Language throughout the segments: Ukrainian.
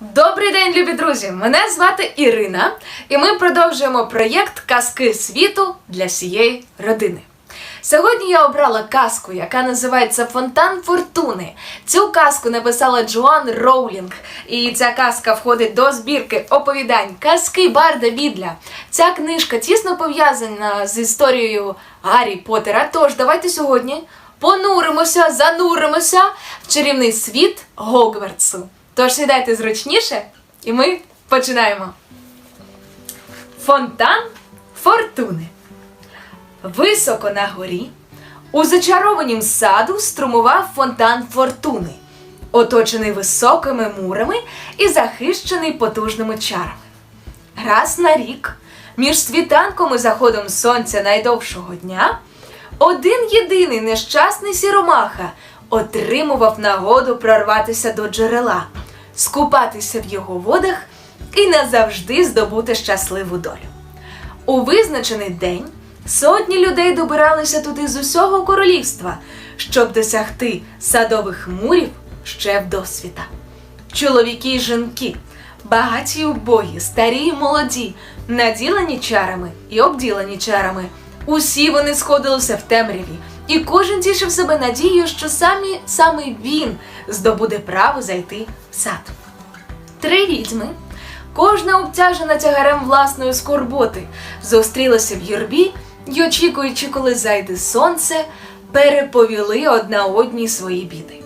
Добрий день, любі друзі! Мене звати Ірина, і ми продовжуємо проєкт Казки світу для всієї родини. Сьогодні я обрала казку, яка називається Фонтан Фортуни. Цю казку написала Джоан Роулінг, і ця казка входить до збірки оповідань Казки Барда Відля. Ця книжка тісно пов'язана з історією Гаррі Поттера. Тож давайте сьогодні понуримося, зануримося в чарівний світ Гогвартсу. Тож сідайте зручніше, і ми починаємо. Фонтан Фортуни. Високо на горі, у зачарованім саду струмував фонтан фортуни, оточений високими мурами і захищений потужними чарами. Раз на рік, між світанком і заходом сонця найдовшого дня, один єдиний нещасний сіромаха отримував нагоду прорватися до джерела, скупатися в його водах і назавжди здобути щасливу долю. У визначений день сотні людей добиралися туди з усього королівства, щоб досягти садових мурів ще вдосвіта. Чоловіки й жінки, багаті й убогі, старі й молоді, наділені чарами і обділені чарами. Усі вони сходилися в темряві, і кожен тішив себе надією, що самі, саме він здобуде право зайти в сад. Три відьми, кожна обтяжена тягарем власної скорботи, зустрілися в юрбі й, очікуючи, коли зайде сонце, переповіли одна одній свої біди.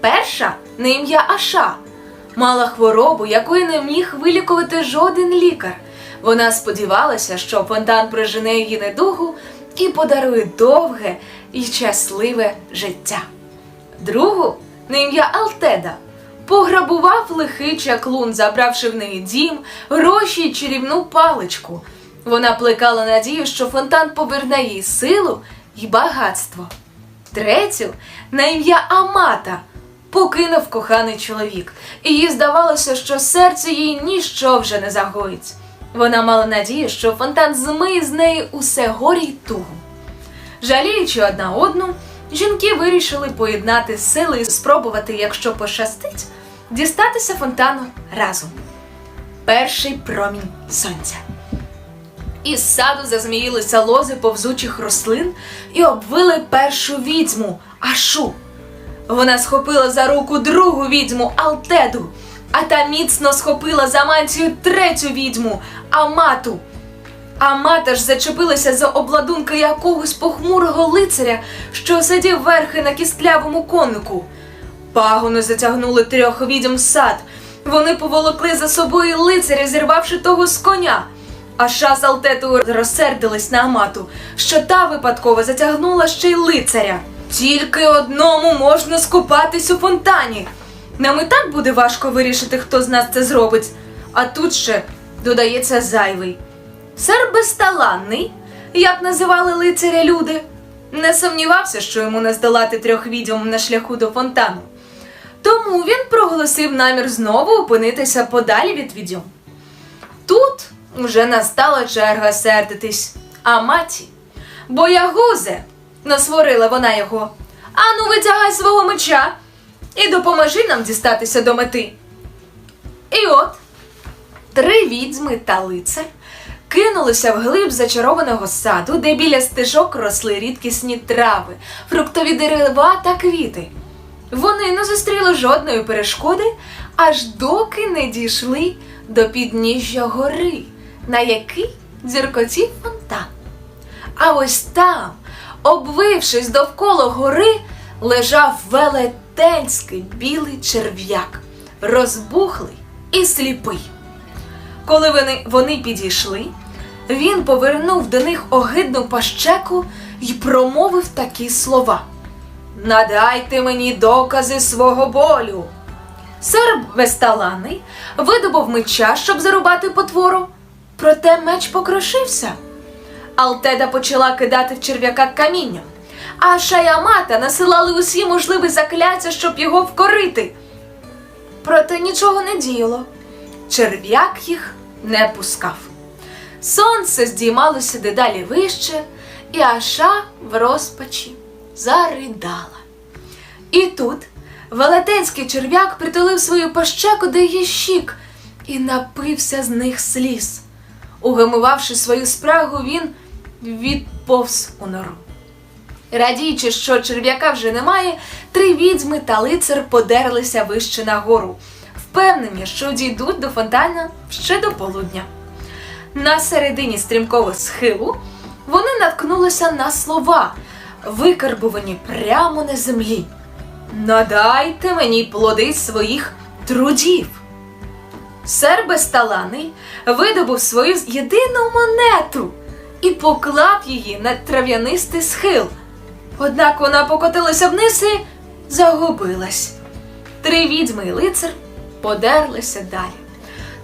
Перша на ім'я Аша мала хворобу, якої не міг вилікувати жоден лікар. Вона сподівалася, що фонтан прижене її недугу і подарує довге і щасливе життя. Другу на ім'я Алтеда пограбував лихий чаклун, забравши в неї дім, гроші й чарівну паличку. Вона плекала надію, що фонтан поверне їй силу і багатство. Третю на ім'я Амата покинув коханий чоловік, і їй здавалося, що серце їй ніщо вже не загоїть. Вона мала надію, що фонтан змиє з неї усе горі й тугу. Жаліючи одна одну, жінки вирішили поєднати сили і спробувати, якщо пощастить, дістатися фонтану разом. Перший промінь сонця. Із саду зазміїлися лози повзучих рослин і обвили першу відьму Ашу. Вона схопила за руку другу відьму Алтеду, а та міцно схопила за мантію третю відьму Амату. Амата ж зачепилася за обладунки якогось похмурого лицаря, що сидів верхи на кістлявому конику. Пагони затягнули трьох відьом сад. Вони поволокли за собою лицаря, зірвавши того з коня. А з Алтетою розсердились на Амату, що та випадково затягнула ще й лицаря. Тільки одному можна скупатись у фонтані. Нам і так буде важко вирішити, хто з нас це зробить. А тут ще додається зайвий. Сер безталанний, як називали лицаря люди, не сумнівався, що йому не здолати трьох відьом на шляху до фонтану. Тому він проголосив намір знову опинитися подалі від відьом. Тут вже настала черга сердитись, а маті, боягузе, насворила вона його. Ану, витягай свого меча і допоможи нам дістатися до мети. І от три відьми та лицар кинулися вглиб зачарованого саду, де біля стежок росли рідкісні трави, фруктові дерева та квіти. Вони не зустріли жодної перешкоди, аж доки не дійшли до підніжжя гори, на який дзіркотів фонтан. А ось там, обвившись довкола гори, лежав велетенський білий черв'як, розбухлий і сліпий. Коли вони, вони підійшли, він повернув до них огидну пащеку і промовив такі слова: Надайте мені докази свого болю. Сер безталаний видобув меча, щоб зарубати потвору, проте меч покрошився. Алтеда почала кидати в черв'яка камінням, а Шаямата насилали усі можливі закляття, щоб його вкорити. Проте нічого не діяло. Черв'як їх не пускав. Сонце здіймалося дедалі вище, і Аша в розпачі заридала. І тут велетенський черв'як притулив свою пащеку до її щік і напився з них сліз. Угамувавши свою спрагу, він відповз у нору. Радіючи, що черв'яка вже немає, три відьми та лицар подерлися вище на гору, впевнені, що дійдуть до фонтана ще до полудня. На середині стрімкого схилу вони наткнулися на слова, викарбувані прямо на землі. Надайте мені плоди своїх трудів. Сер Безталаний видобув свою єдину монету і поклав її на трав'янистий схил. Однак вона покотилася вниз і загубилась. Три відьми і лицар подерлися далі.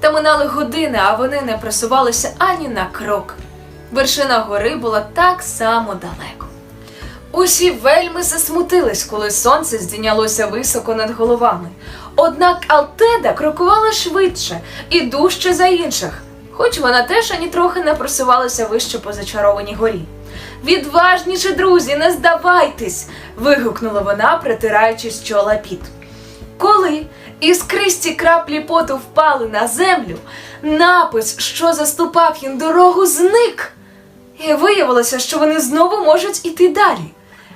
Та минали години, а вони не просувалися ані на крок. Вершина гори була так само далеко. Усі вельми засмутились, коли сонце здійнялося високо над головами. Однак Алтеда крокувала швидше і дужче за інших, хоч вона теж ані трохи не просувалася вище по зачарованій горі. Відважніше, друзі, не здавайтесь. вигукнула вона, притираючи з чола піт. Коли іскристі краплі поту впали на землю, напис, що заступав їм дорогу, зник. І виявилося, що вони знову можуть іти далі.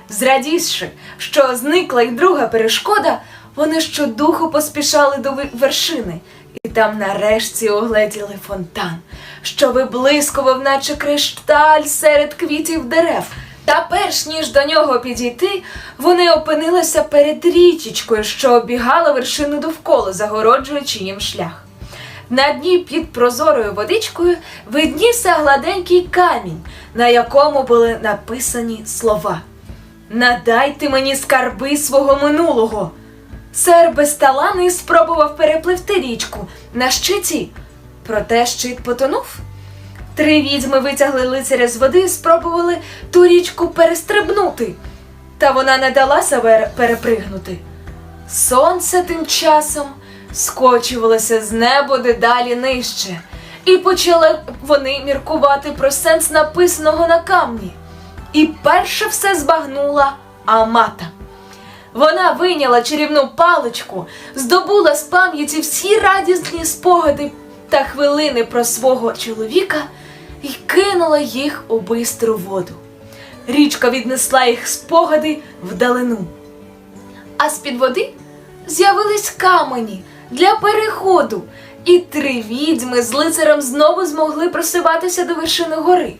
Зрадівши, що зникла й друга перешкода, вони щодуху поспішали до вершини, і там нарешті огледіли фонтан, що виблискував, наче кришталь серед квітів дерев. Та перш ніж до нього підійти, вони опинилися перед річечкою, що обігала вершину довкола, загороджуючи їм шлях. На дні під прозорою водичкою виднівся гладенький камінь, на якому були написані слова. Надайте мені скарби свого минулого. Сер безталаний спробував перепливти річку на щиті, проте щит потонув. Три відьми витягли лицаря з води і спробували ту річку перестрибнути, та вона не дала себе перепригнути. Сонце тим часом скочувалося з неба дедалі нижче, і почали вони міркувати про сенс написаного на камні. І перше все збагнула Амата. Вона вийняла чарівну паличку, здобула з пам'яті всі радісні спогади та хвилини про свого чоловіка і кинула їх у бистру воду. Річка віднесла їх спогади вдалину. А з-під води з'явились камені для переходу, і три відьми з лицарем знову змогли просуватися до вершини гори.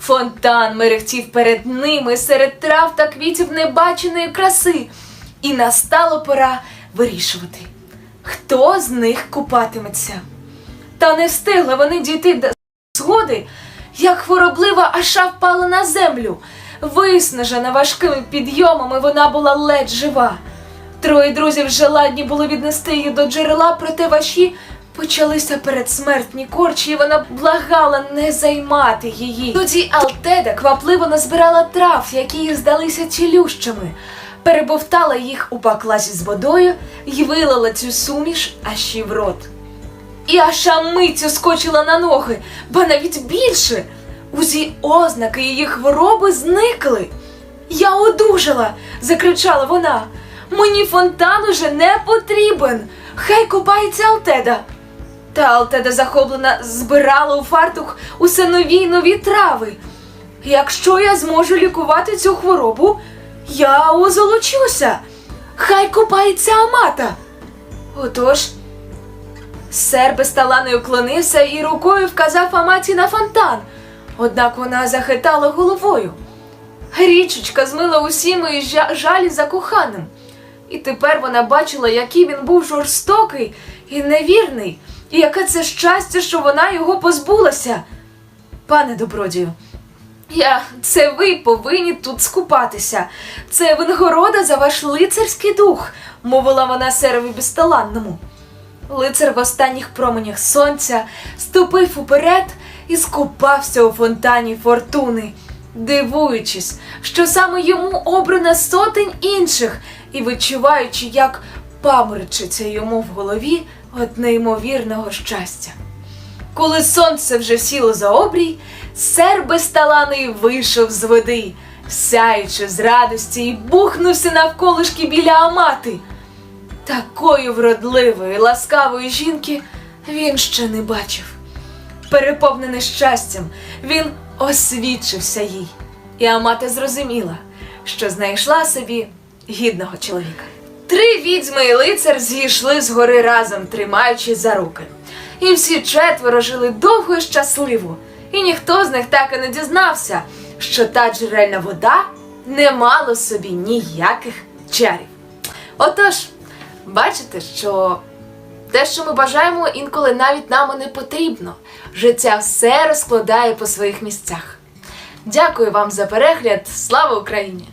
Фонтан мерехтів перед ними серед трав та квітів небаченої краси, і настала пора вирішувати, хто з них купатиметься. Та не встигли вони дійти як хвороблива аша впала на землю. Виснажена важкими підйомами, вона була ледь жива. Троє друзів вже ладні були віднести її до джерела, проте ваші почалися передсмертні корчі, і вона благала не займати її. Тоді Алтеда квапливо назбирала трав, які їй здалися цілющими, перебовтала їх у баклажі з водою і вилила цю суміш аші в рот. І Аша миттю скочила на ноги, ба навіть більше. Усі ознаки її хвороби зникли. Я одужала, закричала вона. Мені фонтан уже не потрібен. Хай купається Алтеда. Та Алтеда захоплена збирала у фартух усе нові й нові трави. Якщо я зможу лікувати цю хворобу, я озолочуся. Хай купається Амата. Отож, Сер безталанний уклонився і рукою вказав Аматі на фонтан, однак вона захитала головою. Річечка змила усі мої жалі за коханим. І тепер вона бачила, який він був жорстокий і невірний, і яке це щастя, що вона його позбулася. Пане добродію, я це ви повинні тут скупатися. Це винагорода за ваш лицарський дух, мовила вона серові безталанному. Лицар в останніх променях сонця ступив уперед і скупався у фонтані фортуни, дивуючись, що саме йому обрано сотень інших, і відчуваючи, як паморочиться йому в голові від неймовірного щастя. Коли сонце вже сіло за обрій, сер безталаний вийшов з води, сяючи з радості, і бухнувся навколишки біля амати. Такої вродливої, ласкавої жінки він ще не бачив. Переповнений щастям, він освідчився їй, і Амата зрозуміла, що знайшла собі гідного чоловіка. Три відьми і лицар зійшли з гори разом, тримаючи за руки. І всі четверо жили довго і щасливо, і ніхто з них так і не дізнався, що та джерельна вода не мала собі ніяких чарів. Отож, бачите, що те, що ми бажаємо, інколи навіть нам не потрібно. Життя все розкладає по своїх місцях. Дякую вам за перегляд. Слава Україні!